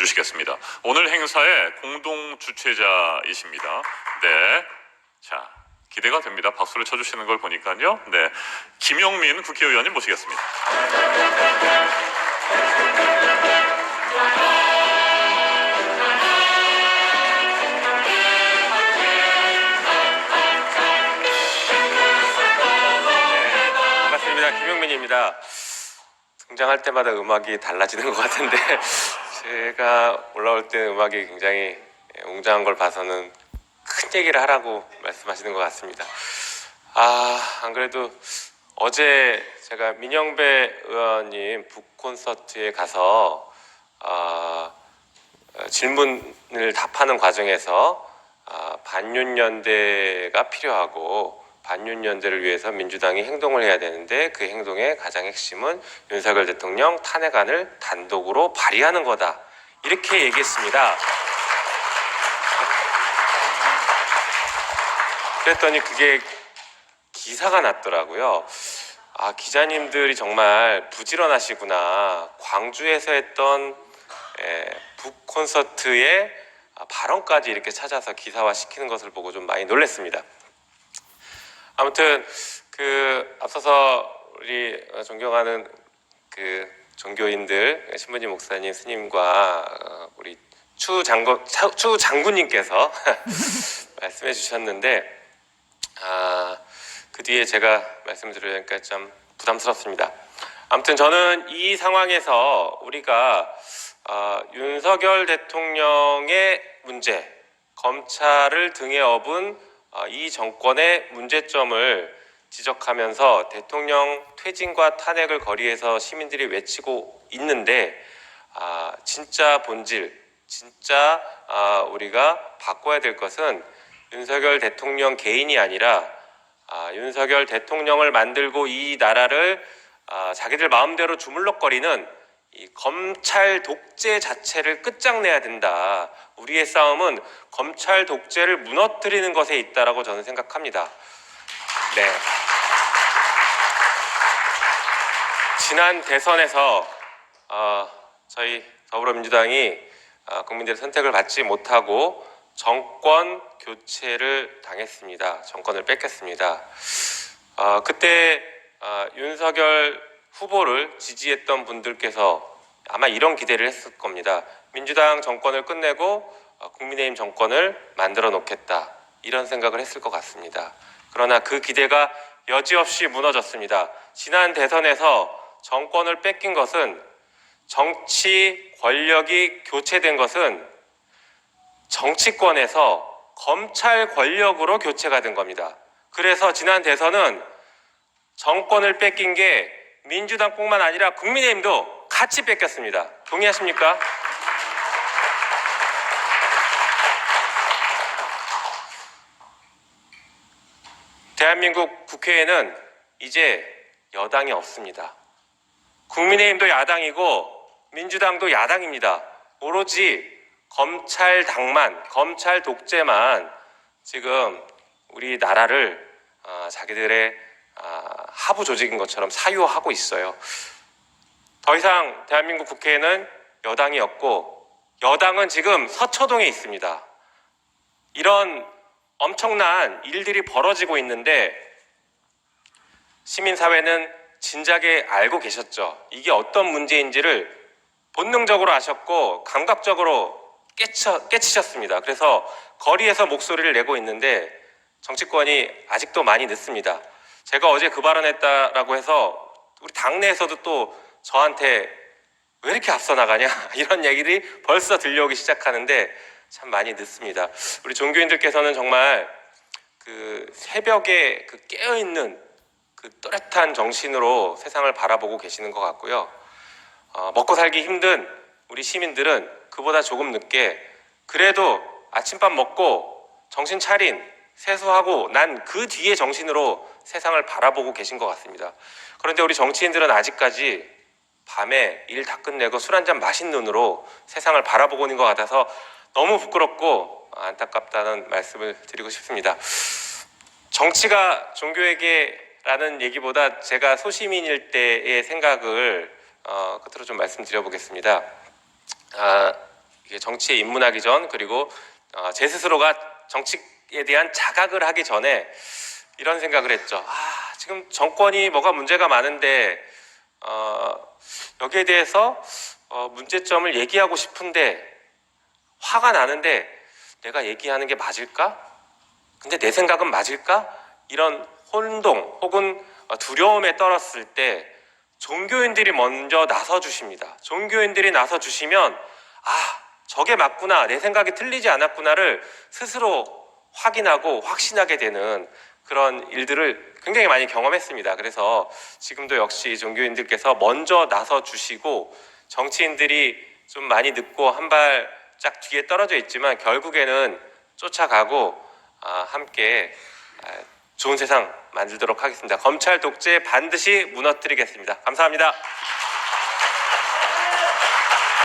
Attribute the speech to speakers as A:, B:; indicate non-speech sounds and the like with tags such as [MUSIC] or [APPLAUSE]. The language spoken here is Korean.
A: 해주시겠습니다. 오늘 행사의 공동 주최자이십니다. 네. 자, 기대가 됩니다. 박수를 쳐주시는 걸 보니까요. 네. 김영민 국회의원님 모시겠습니다.
B: 반갑습니다. 김용민입니다. 등장할 때마다 음악이 달라지는 것 같은데 제가 올라올 때 음악이 굉장히 웅장한 걸 봐서는 큰 얘기를 하라고 말씀하시는 것 같습니다. 아, 안 그래도 어제 제가 민영배 의원님 북 콘서트에 가서 아, 어, 질문을 답하는 과정에서 아, 반윤연대가 필요하고 반윤연대를 위해서 민주당이 행동을 해야 되는데 그 행동의 가장 핵심은 윤석열 대통령 탄핵안을 단독으로 발의하는 거다 이렇게 얘기했습니다. 그랬더니 그게 기사가 났더라고요. 아 기자님들이 정말 부지런하시구나. 광주에서 했던 에, 북 콘서트의 아, 발언까지 이렇게 찾아서 기사화 시키는 것을 보고 좀 많이 놀랐습니다. 아무튼 그 앞서서 우리 존경하는 그 종교인들 신부님 목사님 스님과 어, 우리 추 장군 추 장군님께서 [LAUGHS] 말씀해 주셨는데 아, 그 뒤에 제가 말씀을 드리니까 좀 부담스럽습니다. 아무튼 저는 이 상황에서 우리가 어, 윤석열 대통령의 문제, 검찰을 등에 업은 어, 이 정권의 문제점을 지적하면서 대통령 퇴진과 탄핵을 거리에서 시민들이 외치고 있는데 아, 진짜 본질, 진짜 아, 우리가 바꿔야 될 것은 윤석열 대통령 개인이 아니라 아, 윤석열 대통령을 만들고 이 나라를 아, 자기들 마음대로 주물럭거리는 이 검찰 독재 자체를 끝장내야 된다. 우리의 싸움은 검찰 독재를 무너뜨리는 것에 있다라고 저는 생각합니다. 네. 지난 대선에서 어, 저희 더불어민주당이 어, 국민들의 선택을 받지 못하고 정권 교체를 당했습니다. 정권을 뺏겼습니다. 어, 그때 어, 윤석열 후보를 지지했던 분들께서 아마 이런 기대를 했을 겁니다. 민주당 정권을 끝내고 어, 국민의힘 정권을 만들어 놓겠다. 이런 생각을 했을 것 같습니다. 그러나 그 기대가 여지없이 무너졌습니다. 지난 대선에서 정권을 뺏긴 것은 정치 권력이 교체된 것은 정치권에서 검찰 권력으로 교체가 된 겁니다. 그래서 지난 대선은 정권을 뺏긴 게 민주당뿐만 아니라 국민의힘도 같이 뺏겼습니다. 동의하십니까? 대한민국 국회에는 이제 여당이 없습니다. 국민의힘도 야당이고 민주당도 야당입니다. 오로지 검찰당만, 검찰 독재만 지금 우리 나라를 아, 자기들의 아, 하부 조직인 것처럼 사유하고 있어요. 더 이상 대한민국 국회에는 여당이 없고 여당은 지금 서초동에 있습니다. 이런 엄청난 일들이 벌어지고 있는데 시민사회는 진작에 알고 계셨죠. 이게 어떤 문제인지를 본능적으로 아셨고 감각적으로 깨쳐, 깨치셨습니다. 그래서 거리에서 목소리를 내고 있는데 정치권이 아직도 많이 늦습니다. 제가 어제 그 발언했다라고 해서 우리 당내에서도 또 저한테 왜 이렇게 앞서 나가냐 [LAUGHS] 이런 얘기들이 벌써 들려오기 시작하는데 참 많이 늦습니다. 우리 종교인들께서는 정말 그 새벽에 그 깨어 있는 그 또렷한 정신으로 세상을 바라보고 계시는 것 같고요. 어, 먹고 살기 힘든 우리 시민들은 그보다 조금 늦게 그래도 아침밥 먹고 정신 차린 세수하고 난 그 뒤에 정신으로 세상을 바라보고 계신 것 같습니다. 그런데 우리 정치인들은 아직까지 밤에 일 다 끝내고 술 한 잔 마신 눈으로 세상을 바라보고 있는 것 같아서 너무 부끄럽고 안타깝다는 말씀을 드리고 싶습니다. 정치가 종교에게라는 얘기보다 제가 소시민일 때의 생각을 어, 끝으로 좀 말씀드려 보겠습니다. 아, 정치에 입문하기 전 그리고 어, 제 스스로가 정치에 대한 자각을 하기 전에 이런 생각을 했죠. 아, 지금 정권이 뭐가 문제가 많은데 어, 여기에 대해서 어, 문제점을 얘기하고 싶은데 화가 나는데 내가 얘기하는 게 맞을까? 근데 내 생각은 맞을까? 이런 혼동 혹은 어, 두려움에 떨었을 때 종교인들이 먼저 나서 주십니다. 종교인들이 나서 주시면 아, 저게 맞구나. 내 생각이 틀리지 않았구나를 스스로 확인하고 확신하게 되는 그런 일들을 굉장히 많이 경험했습니다. 그래서 지금도 역시 종교인들께서 먼저 나서 주시고 정치인들이 좀 많이 늦고 한 발 짝 뒤에 떨어져 있지만 결국에는 쫓아가고 아, 함께 아, 좋은 세상 만들도록 하겠습니다. 검찰 독재 반드시 무너뜨리겠습니다. 감사합니다.